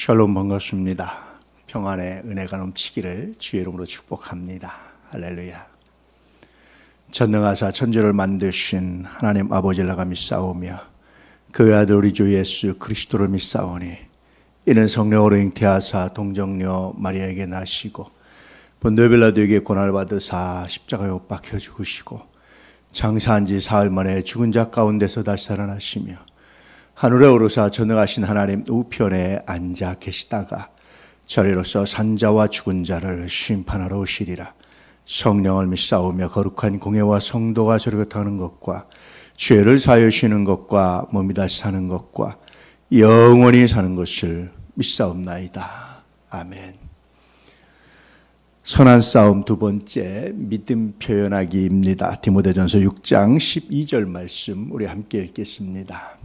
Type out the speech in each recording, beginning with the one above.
샬롬 반갑습니다. 평안의 은혜가 넘치기를 주의 이름으로 축복합니다. 할렐루야. 전능하사 천지를 만드신 하나님 아버지를 나가 믿사오며 그의 아들 우리 주 예수 그리스도를 믿사오니 이는 성령으로 잉태하사 동정녀 마리아에게 나시고 본도벨라도에게 고난을 받으사 십자가에 못 박혀 죽으시고 장사한 지 사흘 만에 죽은 자 가운데서 다시 살아나시며 하늘에 오르사 전능하신 하나님 우편에 앉아 계시다가 저리로서 산자와 죽은 자를 심판하러 오시리라. 성령을 믿사오며 거룩한 공예와 성도가 저리고 타는 것과 죄를 사여시는 것과 몸이 다시 사는 것과 영원히 사는 것을 믿사옵나이다. 아멘. 선한 싸움 두 번째 믿음 표현하기입니다. 디모데전서 6장 12절 말씀 우리 함께 읽겠습니다.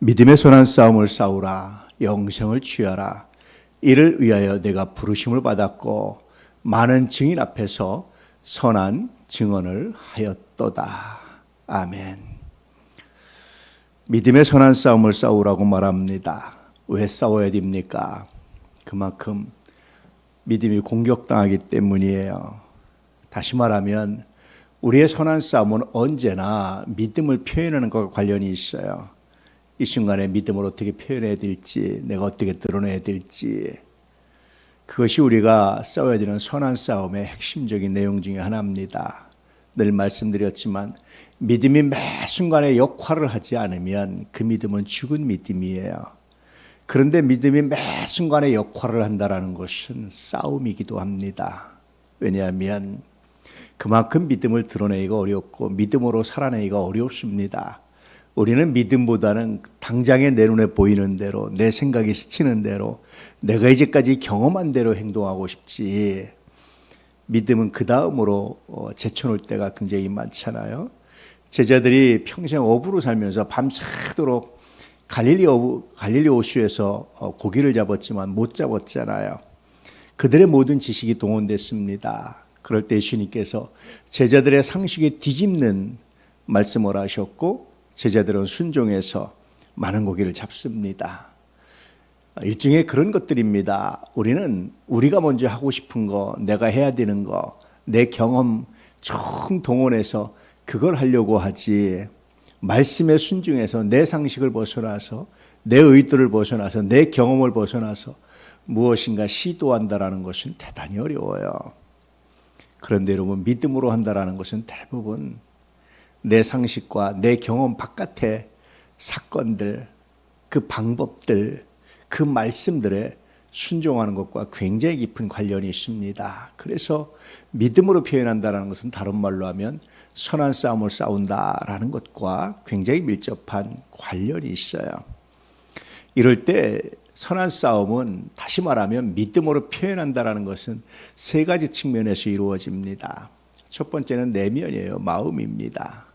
믿음의 선한 싸움을 싸우라 영생을 취하라 이를 위하여 내가 부르심을 받았고 많은 증인 앞에서 선한 증언을 하였도다. 아멘. 믿음의 선한 싸움을 싸우라고 말합니다. 왜 싸워야 됩니까? 그만큼 믿음이 공격당하기 때문이에요. 다시 말하면 우리의 선한 싸움은 언제나 믿음을 표현하는 것과 관련이 있어요. 이 순간에 믿음을 어떻게 표현해야 될지, 내가 어떻게 드러내야 될지, 그것이 우리가 싸워야 되는 선한 싸움의 핵심적인 내용 중에 하나입니다. 늘 말씀드렸지만 믿음이 매 순간에 역할을 하지 않으면 그 믿음은 죽은 믿음이에요. 그런데 믿음이 매 순간에 역할을 한다라는 것은 싸움이기도 합니다. 왜냐하면 그만큼 믿음을 드러내기가 어렵고 믿음으로 살아내기가 어렵습니다. 우리는 믿음보다는 당장에 내 눈에 보이는 대로 내 생각이 스치는 대로 내가 이제까지 경험한 대로 행동하고 싶지 믿음은 그 다음으로 어, 제쳐놓을 때가 굉장히 많잖아요. 제자들이 평생 어부로 살면서 밤새도록 갈릴리 어부, 갈릴리 호수에서 어, 고기를 잡았지만 못 잡았잖아요. 그들의 모든 지식이 동원됐습니다. 그럴 때 예수님께서 제자들의 상식에 뒤집는 말씀을 하셨고 제자들은 순종해서 많은 고기를 잡습니다. 일종의 그런 것들입니다. 우리는 우리가 먼저 하고 싶은 거, 내가 해야 되는 거, 내 경험 총 동원해서 그걸 하려고 하지. 말씀에 순종해서 내 상식을 벗어나서 내 의도를 벗어나서 내 경험을 벗어나서 무엇인가 시도한다라는 것은 대단히 어려워요. 그런데 여러분 믿음으로 한다라는 것은 대부분 내 상식과 내 경험 바깥의 사건들, 그 방법들, 그 말씀들에 순종하는 것과 굉장히 깊은 관련이 있습니다. 그래서 믿음으로 표현한다는 것은 다른 말로 하면 선한 싸움을 싸운다라는 것과 굉장히 밀접한 관련이 있어요. 이럴 때 선한 싸움은 다시 말하면 믿음으로 표현한다라는 것은 세 가지 측면에서 이루어집니다. 첫 번째는 내면이에요. 마음입니다.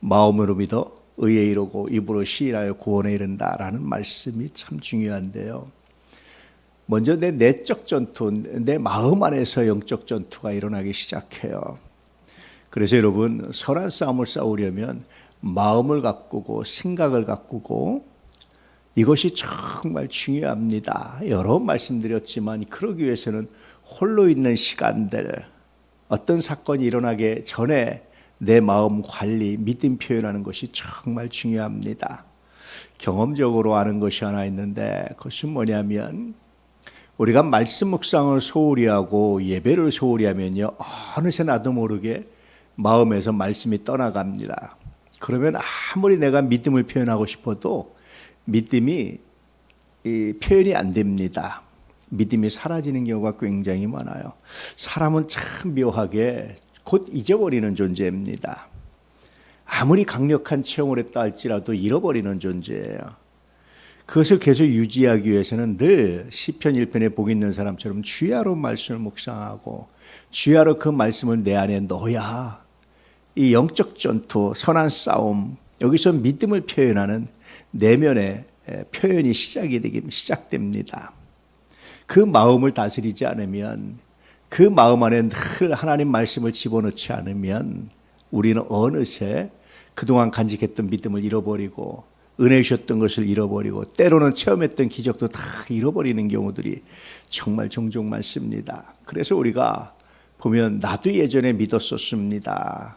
마음으로 믿어 의에 이르고 입으로 시인하여 구원에 이른다라는 말씀이 참 중요한데요. 먼저 내 내적 전투, 내 마음 안에서 영적 전투가 일어나기 시작해요. 그래서 여러분 선한 싸움을 싸우려면 마음을 가꾸고 생각을 가꾸고 이것이 정말 중요합니다. 여러 번 말씀드렸지만 그러기 위해서는 홀로 있는 시간들 어떤 사건이 일어나기 전에 내 마음 관리, 믿음 표현하는 것이 정말 중요합니다. 경험적으로 아는 것이 하나 있는데 그것은 뭐냐면 우리가 말씀 묵상을 소홀히 하고 예배를 소홀히 하면요 어느새 나도 모르게 마음에서 말씀이 떠나갑니다. 그러면 아무리 내가 믿음을 표현하고 싶어도 믿음이 표현이 안 됩니다. 믿음이 사라지는 경우가 굉장히 많아요. 사람은 참 묘하게 곧 잊어버리는 존재입니다. 아무리 강력한 체험을 했다 할지라도 잃어버리는 존재예요. 그것을 계속 유지하기 위해서는 늘 시편 1편에 복 있는 사람처럼 주야로 말씀을 묵상하고 주야로 그 말씀을 내 안에 넣어야 이 영적 전투, 선한 싸움, 여기서 믿음을 표현하는 내면의 표현이 시작이 되기 시작됩니다. 그 마음을 다스리지 않으면 그 마음 안에 늘 하나님 말씀을 집어넣지 않으면 우리는 어느새 그동안 간직했던 믿음을 잃어버리고 은혜 주셨던 것을 잃어버리고 때로는 체험했던 기적도 다 잃어버리는 경우들이 정말 종종 많습니다. 그래서 우리가 보면 나도 예전에 믿었었습니다.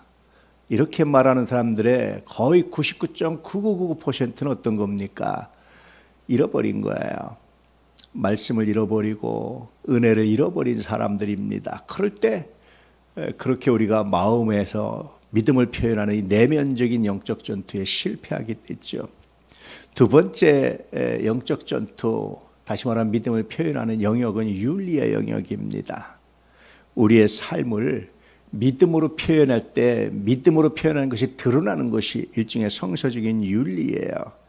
이렇게 말하는 사람들의 거의 99.9999%는 어떤 겁니까? 잃어버린 거예요. 말씀을 잃어버리고 은혜를 잃어버린 사람들입니다. 그럴 때 에, 그렇게 우리가 마음에서 믿음을 표현하는 이 내면적인 영적 전투에 실패하게 됐죠. 두 번째 에, 영적 전투, 다시 말하면 믿음을 표현하는 영역은 윤리의 영역입니다. 우리의 삶을 믿음으로 표현할 때 믿음으로 표현하는 것이 드러나는 것이 일종의 성서적인 윤리예요.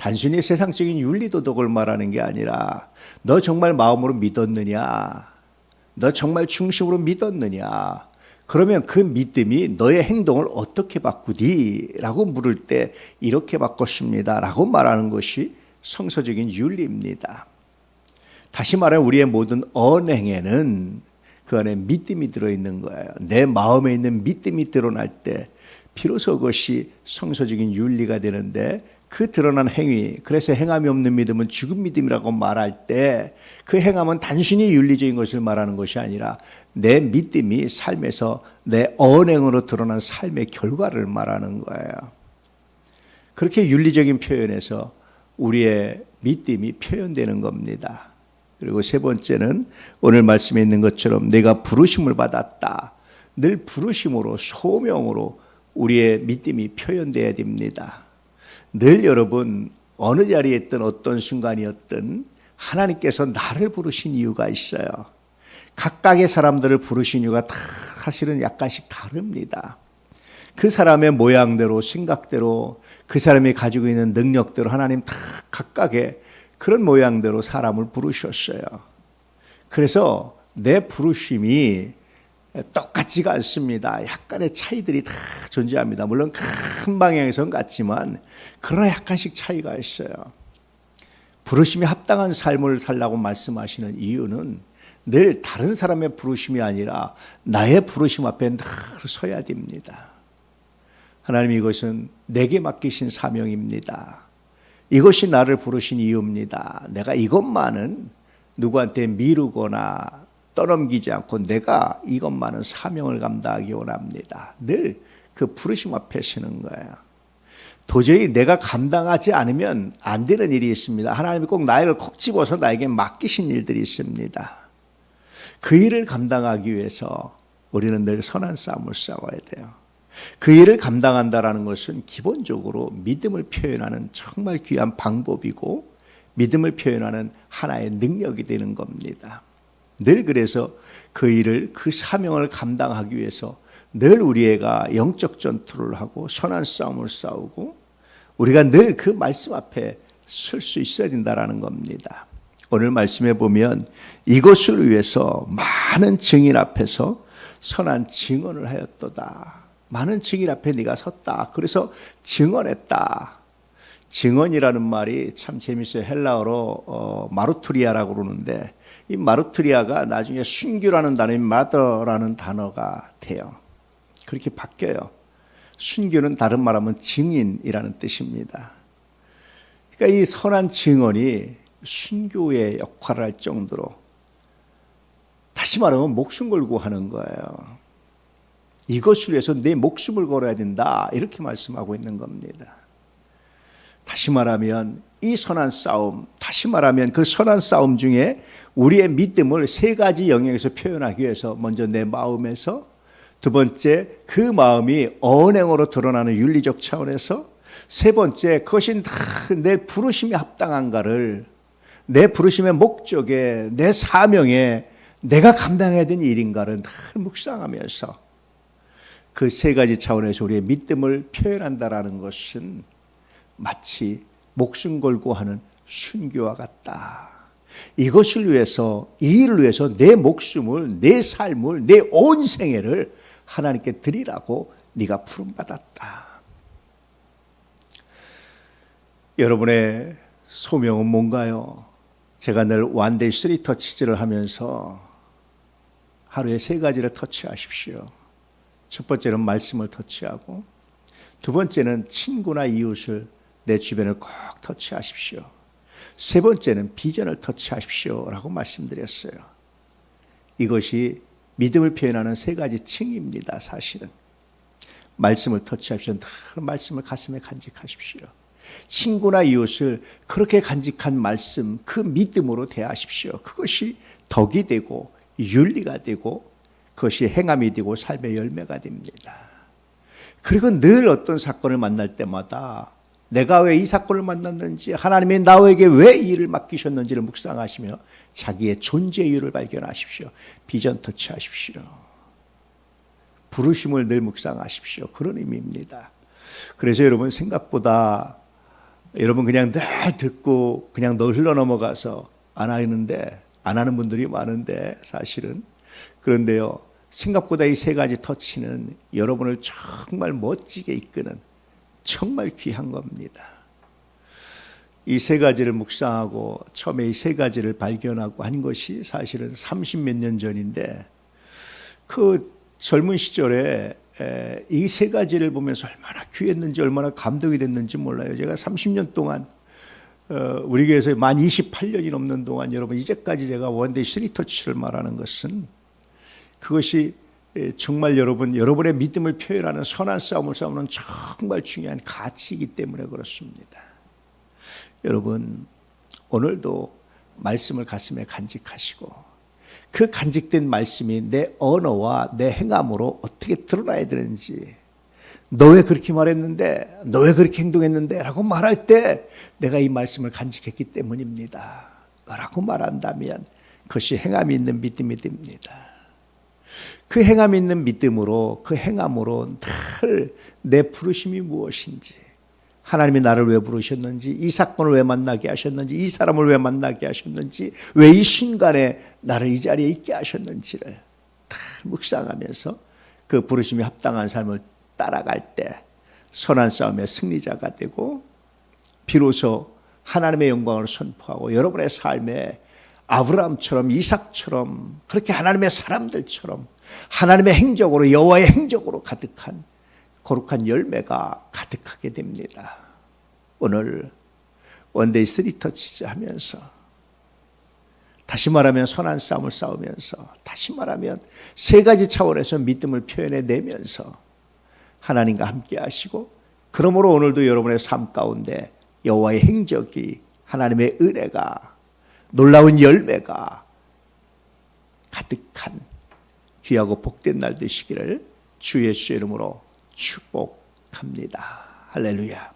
단순히 세상적인 윤리 도덕을 말하는 게 아니라 너 정말 마음으로 믿었느냐? 너 정말 중심으로 믿었느냐? 그러면 그 믿음이 너의 행동을 어떻게 바꾸디? 라고 물을 때 이렇게 바꿨습니다. 라고 말하는 것이 성서적인 윤리입니다. 다시 말해 우리의 모든 언행에는 그 안에 믿음이 들어있는 거예요. 내 마음에 있는 믿음이 드러날 때 비로소 그것이 성서적인 윤리가 되는데 그 드러난 행위, 그래서 행함이 없는 믿음은 죽은 믿음이라고 말할 때 그 행함은 단순히 윤리적인 것을 말하는 것이 아니라 내 믿음이 삶에서 내 언행으로 드러난 삶의 결과를 말하는 거예요. 그렇게 윤리적인 표현에서 우리의 믿음이 표현되는 겁니다. 그리고 세 번째는 오늘 말씀에 있는 것처럼 내가 부르심을 받았다. 늘 부르심으로 소명으로 우리의 믿음이 표현돼야 됩니다. 늘 여러분 어느 자리에 있던 어떤 순간이었든 하나님께서 나를 부르신 이유가 있어요. 각각의 사람들을 부르신 이유가 다 사실은 약간씩 다릅니다. 그 사람의 모양대로 생각대로 그 사람이 가지고 있는 능력대로 하나님 다 각각의 그런 모양대로 사람을 부르셨어요. 그래서 내 부르심이 똑같지가 않습니다. 약간의 차이들이 다 존재합니다. 물론 큰 방향에선 같지만 그러나 약간씩 차이가 있어요. 부르심이 합당한 삶을 살라고 말씀하시는 이유는 늘 다른 사람의 부르심이 아니라 나의 부르심 앞에 늘 서야 됩니다. 하나님 이것은 내게 맡기신 사명입니다. 이것이 나를 부르신 이유입니다. 내가 이것만은 누구한테 미루거나 떠넘기지 않고 내가 이것만은 사명을 감당하기 원합니다. 늘 그 부르심 앞에 서는 거예요. 도저히 내가 감당하지 않으면 안 되는 일이 있습니다. 하나님이 꼭 나를 콕 집어서 나에게 맡기신 일들이 있습니다. 그 일을 감당하기 위해서 우리는 늘 선한 싸움을 싸워야 돼요. 그 일을 감당한다라는 것은 기본적으로 믿음을 표현하는 정말 귀한 방법이고 믿음을 표현하는 하나의 능력이 되는 겁니다. 늘 그래서 그 일을 그 사명을 감당하기 위해서 늘 우리가 영적 전투를 하고 선한 싸움을 싸우고 우리가 늘 그 말씀 앞에 설 수 있어야 된다라는 겁니다. 오늘 말씀에 보면 이것을 위해서 많은 증인 앞에서 선한 증언을 하였도다. 많은 증인 앞에 네가 섰다. 그래서 증언했다. 증언이라는 말이 참 재밌어요. 헬라어로 어, 마루투리아라고 그러는데 이 마루투리아가 나중에 순교라는 단어인 마더라는 단어가 돼요. 그렇게 바뀌어요. 순교는 다른 말하면 증인이라는 뜻입니다. 그러니까 이 선한 증언이 순교의 역할을 할 정도로 다시 말하면 목숨 걸고 하는 거예요. 이것을 위해서 내 목숨을 걸어야 된다. 이렇게 말씀하고 있는 겁니다. 다시 말하면 이 선한 싸움, 다시 말하면 그 선한 싸움 중에 우리의 믿음을 세 가지 영역에서 표현하기 위해서 먼저 내 마음에서 두 번째 그 마음이 언행으로 드러나는 윤리적 차원에서 세 번째 그것이 다 내 부르심에 합당한가를 내 부르심의 목적에 내 사명에 내가 감당해야 되는 일인가를 늘 묵상하면서 그 세 가지 차원에서 우리의 믿음을 표현한다라는 것은 마치 목숨 걸고 하는 순교와 같다. 이것을 위해서 이 일을 위해서 내 목숨을 내 삶을 내 온 생애를 하나님께 드리라고 네가 부름 받았다. 여러분의 소명은 뭔가요? 제가 늘 완데이 쓰리 터치즈를 하면서 하루에 세 가지를 터치하십시오. 첫 번째는 말씀을 터치하고 두 번째는 친구나 이웃을 내 주변을 꼭 터치하십시오. 세 번째는 비전을 터치하십시오라고 말씀드렸어요. 이것이 믿음을 표현하는 세 가지 층입니다. 사실은 말씀을 터치하십시오. 늘 말씀을 가슴에 간직하십시오. 친구나 이웃을 그렇게 간직한 말씀, 그 믿음으로 대하십시오. 그것이 덕이 되고 윤리가 되고 그것이 행함이 되고 삶의 열매가 됩니다. 그리고 늘 어떤 사건을 만날 때마다 내가 왜 이 사건을 만났는지 하나님이 나에게 왜 이 일을 맡기셨는지를 묵상하시며 자기의 존재 이유를 발견하십시오. 비전 터치하십시오. 부르심을 늘 묵상하십시오. 그런 의미입니다. 그래서 여러분 생각보다 여러분 그냥 늘 듣고 그냥 너 흘러 넘어가서 안 하는데 안 하는 분들이 많은데 사실은 그런데요. 생각보다 이 세 가지 터치는 여러분을 정말 멋지게 이끄는 정말 귀한 겁니다. 이 세 가지를 묵상하고 처음에 이 세 가지를 발견하고 한 것이 사실은 30몇 년 전인데 그 젊은 시절에 이 세 가지를 보면서 얼마나 귀했는지 얼마나 감동이 됐는지 몰라요. 제가 30년 동안 어, 우리 교회에서 만 28년이 넘는 동안 여러분 이제까지 제가 원데이 스리터치를 말하는 것은 그것이 정말 여러분 여러분의 믿음을 표현하는 선한 싸움을 싸우는 정말 중요한 가치이기 때문에 그렇습니다. 여러분 오늘도 말씀을 가슴에 간직하시고 그 간직된 말씀이 내 언어와 내 행함으로 어떻게 드러나야 되는지 너 왜 그렇게 말했는데? 너 왜 그렇게 행동했는데? 라고 말할 때 내가 이 말씀을 간직했기 때문입니다. 라고 말한다면 그것이 행함이 있는 믿음이 됩니다 그 행함 있는 믿음으로 그 행함으로 늘 내 부르심이 무엇인지 하나님이 나를 왜 부르셨는지 이 사건을 왜 만나게 하셨는지 이 사람을 왜 만나게 하셨는지 왜 이 순간에 나를 이 자리에 있게 하셨는지를 다 묵상하면서 그 부르심이 합당한 삶을 따라갈 때 선한 싸움의 승리자가 되고 비로소 하나님의 영광을 선포하고 여러분의 삶에 아브라함처럼 이삭처럼 그렇게 하나님의 사람들처럼 하나님의 행적으로 여호와의 행적으로 가득한 거룩한 열매가 가득하게 됩니다. 오늘 원데이 쓰리터치즈 하면서 다시 말하면 선한 싸움을 싸우면서 다시 말하면 세 가지 차원에서 믿음을 표현해 내면서 하나님과 함께 하시고 그러므로 오늘도 여러분의 삶 가운데 여호와의 행적이 하나님의 은혜가 놀라운 열매가 가득한 귀하고 복된 날 되시기를 주 예수의 이름으로 축복합니다. 할렐루야.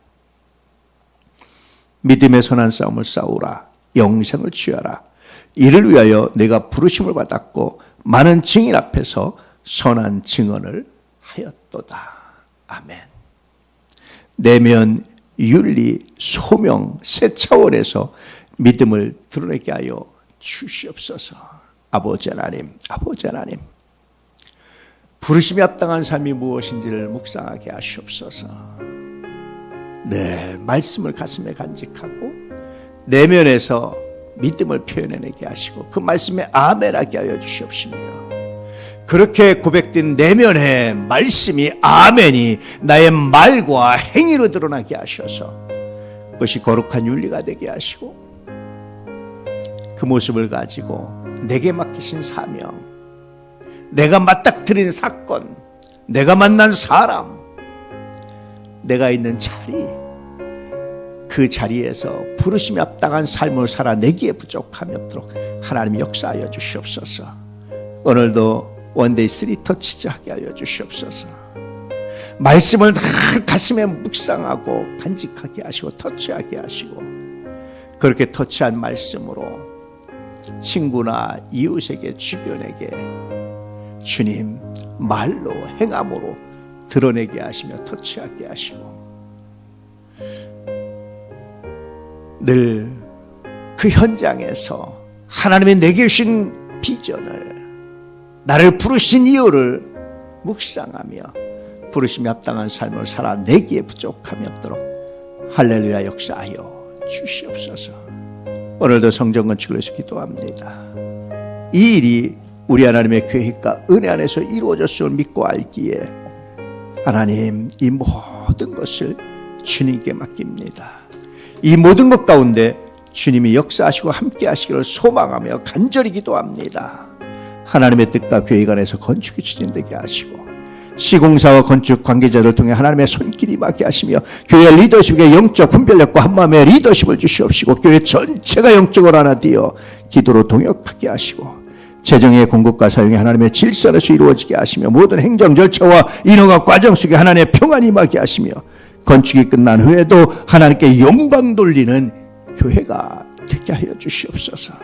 믿음의 선한 싸움을 싸우라. 영생을 취하라. 이를 위하여 내가 부르심을 받았고 많은 증인 앞에서 선한 증언을 하였도다. 아멘. 내면 윤리 소명 세 차원에서 믿음을 드러내게 하여 주시옵소서. 아버지 하나님, 아버지 하나님. 부르심이 합당한 삶이 무엇인지를 묵상하게 하시옵소서. 네, 말씀을 가슴에 간직하고 내면에서 믿음을 표현해내게 하시고 그 말씀에 아멘하게 하여 주시옵시며 그렇게 고백된 내면의 말씀이 아멘이 나의 말과 행위로 드러나게 하셔서 그것이 거룩한 윤리가 되게 하시고 그 모습을 가지고 내게 맡기신 사명 내가 맞닥뜨린 사건, 내가 만난 사람, 내가 있는 자리, 그 자리에서 부르심이 합당한 삶을 살아내기에 부족함이 없도록 하나님 역사하여 주시옵소서. 오늘도 원데이 쓰리 터치즈 하게 하여 주시옵소서. 말씀을 다 가슴에 묵상하고 간직하게 하시고 터치하게 하시고 그렇게 터치한 말씀으로 친구나 이웃에게 주변에게 주님 말로 행함으로 드러내게 하시며 터치하게 하시고 늘 그 현장에서 하나님의 내게 주신 비전을 나를 부르신 이유를 묵상하며 부르심이 합당한 삶을 살아 내기에 부족함이 없도록 할렐루야 역사하여 주시옵소서. 오늘도 성전 건축을 위해서 기도합니다. 이 일이 우리 하나님의 계획과 은혜 안에서 이루어졌음을 믿고 알기에 하나님 이 모든 것을 주님께 맡깁니다. 이 모든 것 가운데 주님이 역사하시고 함께 하시기를 소망하며 간절히 기도합니다. 하나님의 뜻과 교회 간에서 건축이 추진되게 하시고 시공사와 건축 관계자를 통해 하나님의 손길이 맡게 하시며 교회 리더십의 영적 분별력과 한마음의 리더십을 주시옵시고 교회 전체가 영적으로 하나 되어 기도로 동역하게 하시고 재정의 공급과 사용이 하나님의 질서에서 이루어지게 하시며 모든 행정 절차와 인허가 과정 속에 하나님의 평안이 임하게 하시며 건축이 끝난 후에도 하나님께 영광 돌리는 교회가 되게 하여 주시옵소서.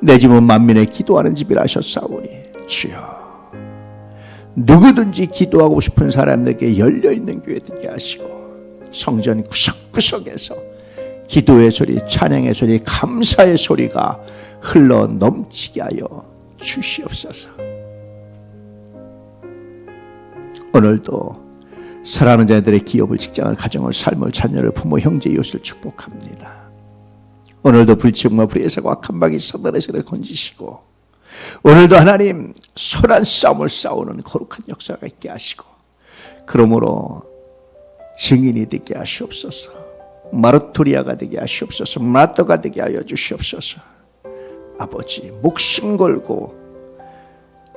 내 집은 만민의 기도하는 집이라 하셨사오니 주여 누구든지 기도하고 싶은 사람들에게 열려 있는 교회 되게 하시고 성전 구석구석에서 기도의 소리, 찬양의 소리, 감사의 소리가 흘러 넘치게 하여 주시옵소서. 오늘도 사랑하는 자들의 기업을, 직장을, 가정을, 삶을, 자녀를, 부모, 형제, 이웃을 축복합니다. 오늘도 불치음과 불의에서 악한 방이 사단에서를 건지시고 오늘도 하나님 선한 싸움을 싸우는 거룩한 역사가 있게 하시고 그러므로 증인이 되게 하시옵소서 마르토리아가 되게 하시옵소서 마토가 되게 하여 주시옵소서 아버지 목숨 걸고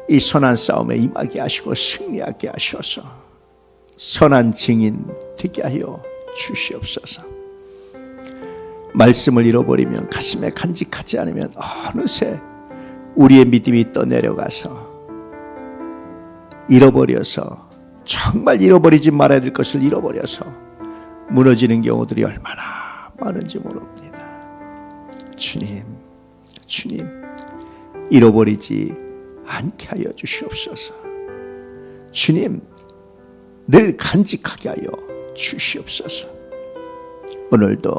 이 선한 싸움에 임하게 하시고 승리하게 하셔서 선한 증인 되게 하여 주시옵소서 말씀을 잃어버리면 가슴에 간직하지 않으면 어느새 우리의 믿음이 떠내려가서 잃어버려서 정말 잃어버리지 말아야 될 것을 잃어버려서 무너지는 경우들이 얼마나 많은지 모릅니다. 주님, 주님, 잃어버리지 않게 하여 주시옵소서. 주님, 늘 간직하게 하여 주시옵소서. 오늘도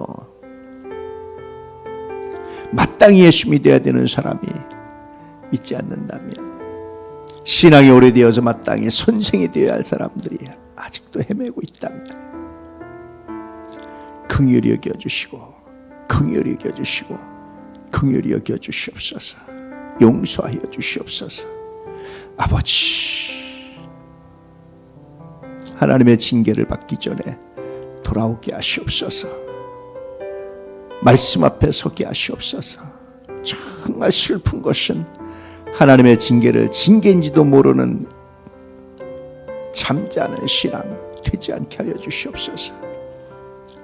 마땅히 예수님이 되어야 되는 사람이 믿지 않는다면 신앙이 오래되어서 마땅히 선생이 되어야 할 사람들이 아직도 헤매고 있다면 긍휼히 여겨 주시고 긍휼히 여겨 주시고 긍휼히 여겨 주시옵소서 용서하여 주시옵소서 아버지 하나님의 징계를 받기 전에 돌아오게 하시옵소서 말씀 앞에 서게 하시옵소서 정말 슬픈 것은 하나님의 징계를 징계인지도 모르는 잠자는 신앙 되지 않게 하여 주시옵소서.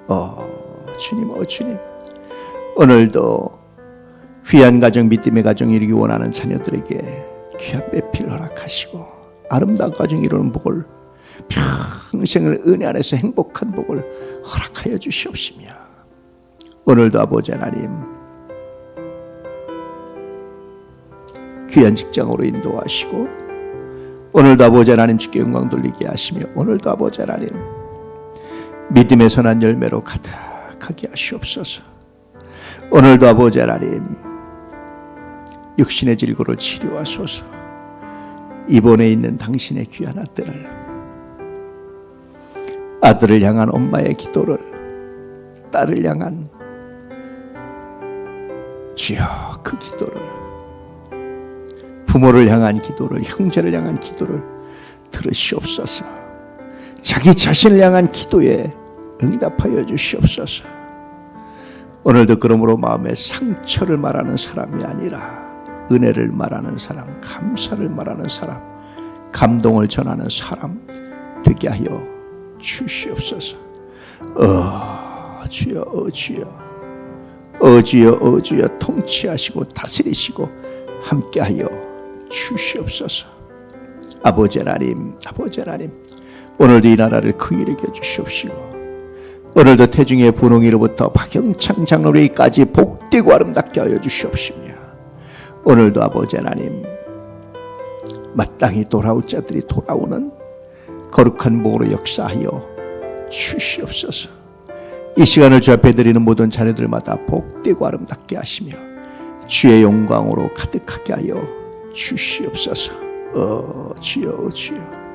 어, 주님, 어, 주님. 오늘도 귀한 가정, 믿음의 가정 이루기 원하는 자녀들에게 귀한 매필 허락하시고 아름다운 가정 이루는 복을 평생을 은혜 안에서 행복한 복을 허락하여 주시옵시며. 오늘도 아버지 하나님 귀한 직장으로 인도하시고 오늘도 아버지 하나님 주께 영광 돌리게 하시며 오늘도 아버지 하나님 믿음의 선한 열매로 가득하게 하시옵소서. 오늘도 아버지 하나님 육신의 질고를 치료하소서 입원해 있는 당신의 귀한 아들을 아들을 향한 엄마의 기도를 딸을 향한 주여 그 기도를 부모를 향한 기도를 형제를 향한 기도를 들으시옵소서. 자기 자신을 향한 기도에 응답하여 주시옵소서. 오늘도 그러므로 마음의 상처를 말하는 사람이 아니라 은혜를 말하는 사람, 감사를 말하는 사람, 감동을 전하는 사람 되게 하여 주시옵소서. 어 주여 어 주여 어 주여 어 주여 통치하시고 다스리시고 함께하여 주시옵소서. 아버지 하나님, 아버지 하나님, 오늘도 이 나라를 긍휼히 여겨 주시옵시고 오늘도 태중의 분홍이로부터 박영창 장로리까지 복되고 아름답게 하여 주시옵시며 오늘도 아버지 하나님 마땅히 돌아올 자들이 돌아오는 거룩한 복으로 역사하여 주시옵소서. 이 시간을 주 앞에 드리는 모든 자녀들마다 복되고 아름답게 하시며 주의 영광으로 가득하게 하여 주시옵소서. 어, 주여, 주여.